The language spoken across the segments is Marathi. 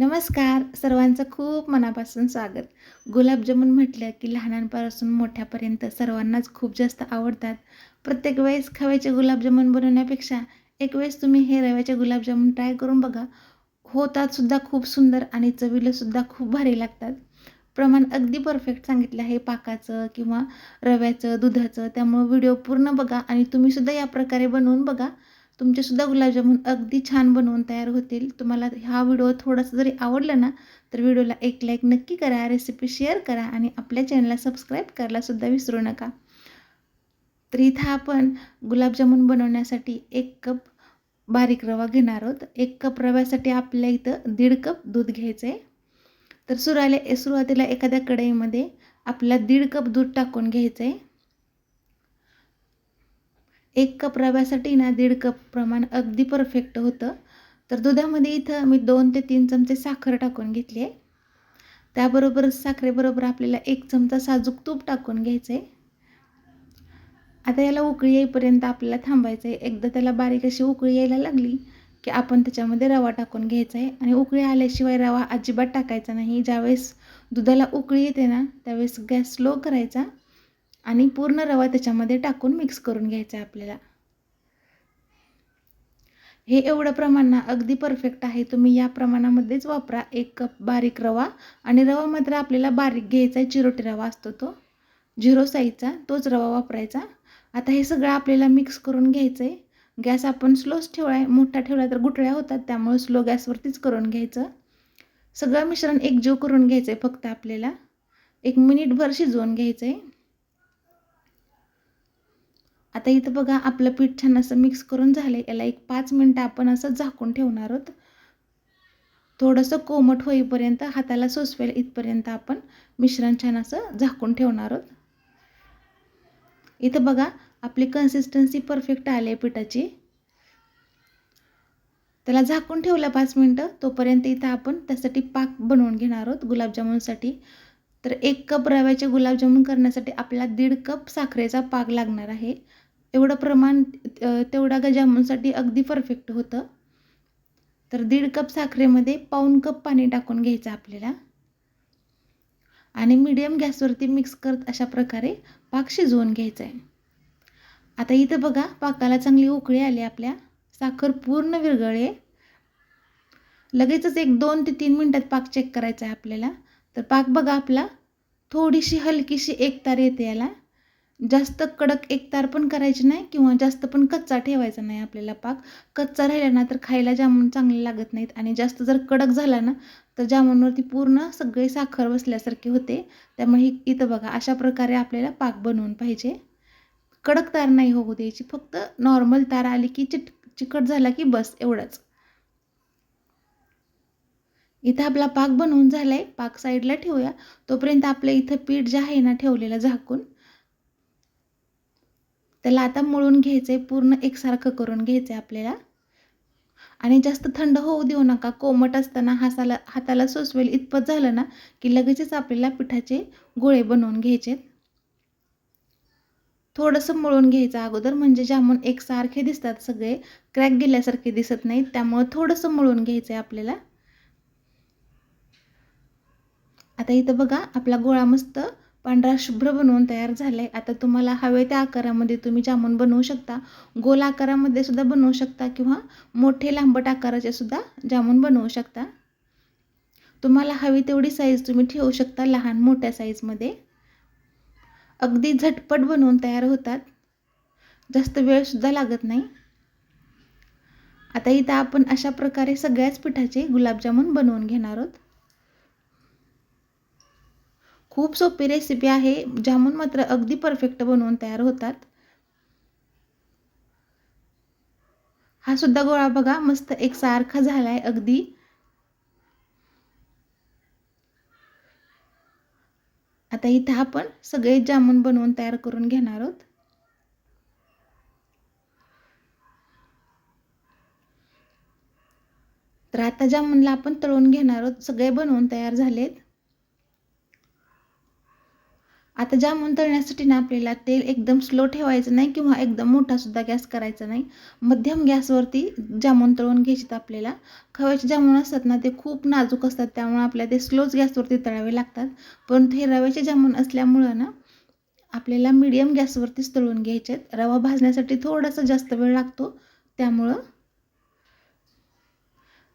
नमस्कार सर्वांचं खूप मनापासून स्वागत. गुलाबजामुन म्हटलं की लहानांपासून मोठ्यापर्यंत सर्वांनाच खूप जास्त आवडतात. प्रत्येक वेळेस खव्याचे गुलाबजामुन बनवण्यापेक्षा एक वेळेस तुम्ही हे रव्याचे गुलाबजामुन ट्राय करून बघा. होतात सुद्धा खूप सुंदर आणि चवीलासुद्धा खूप भारी लागतात. प्रमाण अगदी परफेक्ट सांगितलं आहे पाकाचं किंवा रव्याचं दुधाचं. त्यामुळं व्हिडिओ पूर्ण बघा आणि तुम्हीसुद्धा या प्रकारे बनवून बघा. तुमचेसुद्धा गुलाबजामुन अगदी छान बनवून तयार होतील. तुम्हाला हा व्हिडिओ थोडासा जरी आवडला ना तर व्हिडिओला एक लाईक नक्की करा रेसिपी शेअर करा आणि आपल्या चॅनलला सबस्क्राईब करायलासुद्धा विसरू नका. तर इथं आपण गुलाबजामुन बनवण्यासाठी एक कप बारीक रवा घेणार आहोत. एक कप रव्यासाठी आपल्या इथं दीड कप दूध घ्यायचं आहे तर सुराले सुरुवातीला एखाद्या कढईमध्ये आपला दीड कप दूध टाकून घ्यायचं आहे एक कप रव्यासाठी ना दीड कप प्रमाण अगदी परफेक्ट होतं. तर दुधामध्ये इथं मी दोन ते तीन चमचे साखर टाकून घेतली आहे. त्याबरोबरच साखरेबरोबर आपल्याला एक चमचा साजूक तूप टाकून घ्यायचं आहे आता याला उकळी येईपर्यंत आपल्याला थांबायचं आहे एकदा त्याला बारीक अशी उकळी यायला लागली की आपण त्याच्यामध्ये रवा टाकून घ्यायचा आहे आणि उकळी आल्याशिवाय रवा अजिबात टाकायचा नाही. ज्यावेळेस दुधाला उकळी येते ना त्यावेळेस गॅस स्लो करायचा. आणि पूर्ण रवा त्याच्यामध्ये टाकून मिक्स करून घ्यायचा आहे आपल्याला. हे एवढं प्रमाण अगदी परफेक्ट आहे. तुम्ही या प्रमाणामध्येच वापरा एक कप बारीक रवा आणि रवा मात्र आपल्याला बारीक घ्यायचा आहे. चिरोटी रवा असतो तो. झिरो साईजचा तोच रवा वापरायचा. आता हे सगळं आपल्याला मिक्स करून घ्यायचं आहे गॅस आपण स्लोच ठेवला आहे मोठा ठेवला तर गुठळ्या होतात. त्यामुळे स्लो गॅसवरतीच करून घ्यायचं. सगळं मिश्रण एकजीव करून घ्यायचं आहे फक्त आपल्याला. एक मिनिटभर शिजवून घ्यायचं आहे आता इथं बघा आपलं पीठ छान असं मिक्स करून झालं आहे याला एक पाच मिनटं आपण असं झाकून ठेवणार आहोत. थोडंसं कोमट होईपर्यंत हाताला सोसवेल इथपर्यंत आपण मिश्रण छान असं झाकून ठेवणार आहोत. इथं बघा आपली कन्सिस्टन्सी परफेक्ट आली आहे पिठाची. त्याला झाकून ठेवलं पाच मिनटं तोपर्यंत इथं आपण त्यासाठी पाक बनवून घेणार आहोत गुलाबजामुनसाठी. तर एक कप रव्याचे गुलाबजामुन करण्यासाठी आपल्याला दीड कप साखरेचा पाक लागणार आहे. एवढं प्रमाण तेवढा जामुनसाठी अगदी परफेक्ट होतं. तर दीड कप साखरेमध्ये पाऊन कप पाणी टाकून घ्यायचं आपल्याला. आणि मीडियम गॅसवरती मिक्स करत अशा प्रकारे पाक शिजवून घ्यायचा आहे आता इथं बघा पाकाला चांगली उकळी आली आपल्या. साखर पूर्ण विरघळे लगेचच एक दोन ते तीन मिनटात पाक चेक करायचा आहे आपल्याला. तर पाक बघा आपला थोडीशी हलकीशी एकतार येते याला. जास्त कडक एकतार पण करायची नाही किंवा जास्त पण कच्चा ठेवायचा नाही आपल्याला पाक. कच्चा राहिला ना तर खायला जामून चांगले लागत नाहीत आणि जास्त जर कडक झाला ना तर जामूनवरती पूर्ण सगळे साखर बसल्यासारखे होते. त्यामुळे इथं बघा अशा प्रकारे आपल्याला पाक बनवून पाहिजे. कडक तार नाही होऊ द्यायची फक्त नॉर्मल तार आली की चिट चिकट झाला की बस एवढंच. इथं आपला पाक बनवून झाला आहे पाक साईडला ठेवूया. तोपर्यंत आपलं इथं पीठ जे आहे ना ठेवलेलं झाकून त्याला आता मळून घ्यायचं आहे पूर्ण एकसारखं करून घ्यायचं आहे आपल्याला. आणि जास्त थंड होऊ देऊ नका कोमट असताना हासाला हाताला सोसवेल. इतपत झालं ना की लगेचच आपल्याला पिठाचे गोळे बनवून घ्यायचे थोडंसं मळून घ्यायचं अगोदर म्हणजे जामून एकसारखे दिसतात सगळे. क्रॅक गेल्यासारखे दिसत नाहीत त्यामुळं थोडंसं मळून घ्यायचं आहे आपल्याला. आता इथं बघा आपला गोळा मस्त पांढरा शुभ्र बनवून तयार झाला आहे आता तुम्हाला हवे त्या आकारामध्ये तुम्ही जामून बनवू शकता. गोल आकारामध्ये सुद्धा बनवू शकता किंवा मोठे लांबट आकाराचे सुद्धा जामून बनवू शकता. तुम्हाला हवी तेवढी साईज तुम्ही ठेवू शकता लहान मोठ्या साईजमध्ये अगदी झटपट बनवून तयार होतात. जास्त वेळसुद्धा लागत नाही. आता इथं आपण अशा प्रकारे सगळ्याच पिठाचे गुलाबजामुन बनवून घेणार आहोत. खूप सोपी रेसिपी आहे जामून मात्र अगदी परफेक्ट बनवून तयार होतात. हा सुद्धा गोळा बघा मस्त एकसारखा झाला आहे अगदी. आता इथं आपण सगळे जामून बनवून तयार करून घेणार आहोत. तर आता जामूनला आपण तळून घेणार आहोत सगळे बनवून तयार झालेत. आता जामून तळण्यासाठी ना आपल्याला तेल एकदम स्लो ठेवायचं नाही किंवा एकदम मोठासुद्धा गॅस करायचा नाही. मध्यम गॅसवरती जामून तळून घ्यायचे आपल्याला. खव्याचे जामून असतात ना ते खूप नाजूक असतात त्यामुळे आपल्याला ते स्लोच गॅसवरती तळावे लागतात. पण हे रव्याचे जामून असल्यामुळं ना आपल्याला मीडियम गॅसवरतीच तळून घ्यायचे आहेत. रवा भाजण्यासाठी थोडासा जास्त वेळ लागतो त्यामुळं.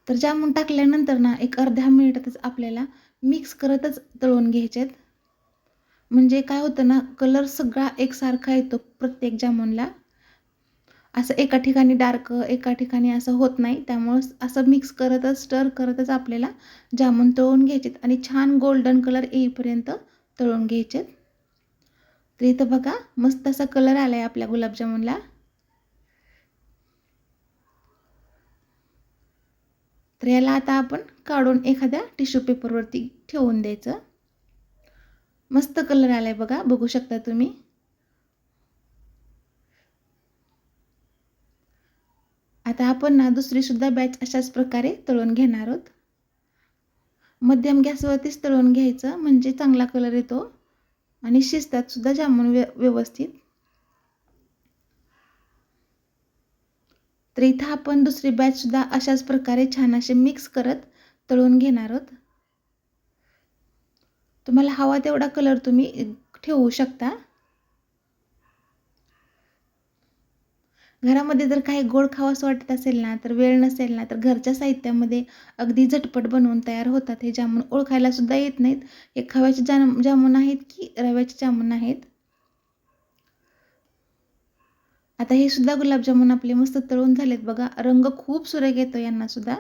तर जामून टाकल्यानंतर ना एक अर्ध्या मिनिटातच आपल्याला मिक्स करतच तळून घ्यायचे आहेत. म्हणजे काय होतं ना कलर सगळा एकसारखा येतो प्रत्येक जामुनला. असं एका ठिकाणी डार्क एका ठिकाणी असं होत नाही. त्यामुळं असं मिक्स करतच स्टर करतच आपल्याला जामून तळून घ्यायचेत आणि छान गोल्डन कलर येईपर्यंत तळून घ्यायचेत. तर इथं बघा मस्त असा कलर आला आहे आपल्या गुलाबजामुनला. तर याला आता आपण काढून एखाद्या टिश्यू पेपरवरती ठेवून द्यायचं. मस्त कलर आला आहे बघा बघू शकता तुम्ही. आता आपण ना दुसरीसुद्धा बॅच अशाच प्रकारे तळून घेणार आहोत. मध्यम गॅसवरतीच तळून घ्यायचं म्हणजे चांगला कलर येतो. आणि शिजतात सुद्धा जामून व्य व्यवस्थित. तर इथं आपण दुसरी बॅचसुद्धा अशाच प्रकारे छान असे मिक्स करत तळून घेणार आहोत. तुम्हाला हवा तेवढा कलर तुम्ही ठेवू शकता. घरामध्ये जर काही गोड खावास वाटत असेल ना तर वेळ नसेल ना तर घरच्या साहित्यामध्ये अगदी झटपट बनवून तयार होतात. हे जामून ओळखायला सुद्धा येत नाहीत. हे खव्याचे जाम जामून आहेत की रव्याचे जामून आहेत? आता हे सुद्धा गुलाबजामुन आपले मस्त तळून झालेत बघा. रंग खूप सुरेख येतो यांना सुद्धा.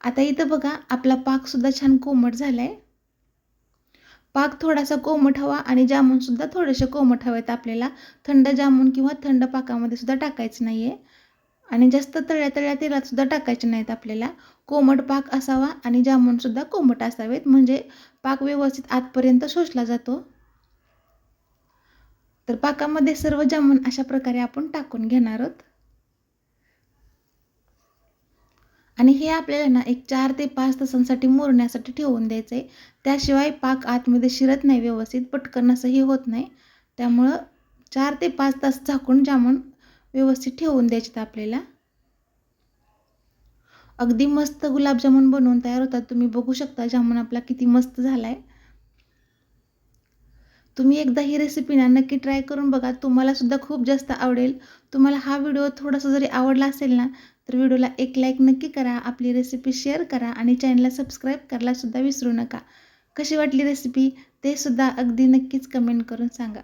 आता इथं बघा आपला पाकसुद्धा छान कोमट झाला आहे पाक थोडासा कोमट हवा आणि जामूनसुद्धा थोडेसे कोमट हवेत आपल्याला. थंड जामून किंवा थंड पाकामध्ये सुद्धा टाकायचं नाही आहे आणि जास्त तळ्या तळ्या तेलात सुद्धा टाकायचे नाहीत आपल्याला. कोमट पाक असावा आणि जामूनसुद्धा कोमट असावेत. म्हणजे पाक व्यवस्थित आतपर्यंत शोषला जातो. तर पाकामध्ये सर्व जामून अशा प्रकारे आपण टाकून घेणार आहोत. आणि हे आपल्याला ना एक चार ते पाच तासांसाठी मुरण्यासाठी ठेवून द्यायचं आहे त्याशिवाय पाक आतमध्ये शिरत नाही व्यवस्थित पटकन असंही होत नाही. त्यामुळं चार ते पाच तास झाकून जामून व्यवस्थित ठेवून द्यायचे आपल्याला. अगदी मस्त गुलाबजामुन बनवून तयार होतात. तुम्ही बघू शकता जामून आपला किती मस्त झाला आहे तुम्ही एकदा ही रेसिपी ना नक्की ट्राय करून बघा. तुम्हाला सुद्धा खूप जास्त आवडेल. तुम्हाला हा व्हिडिओ थोडासा जरी आवडला असेल ना तर व्हिडिओला एक लाईक नक्की करा आपली रेसिपी शेअर करा आणि चॅनलला सबस्क्राईब करायला सुद्धा विसरू नका. कशी वाटली रेसिपी ते सुद्धा अगदी नक्कीच कमेंट करून सांगा.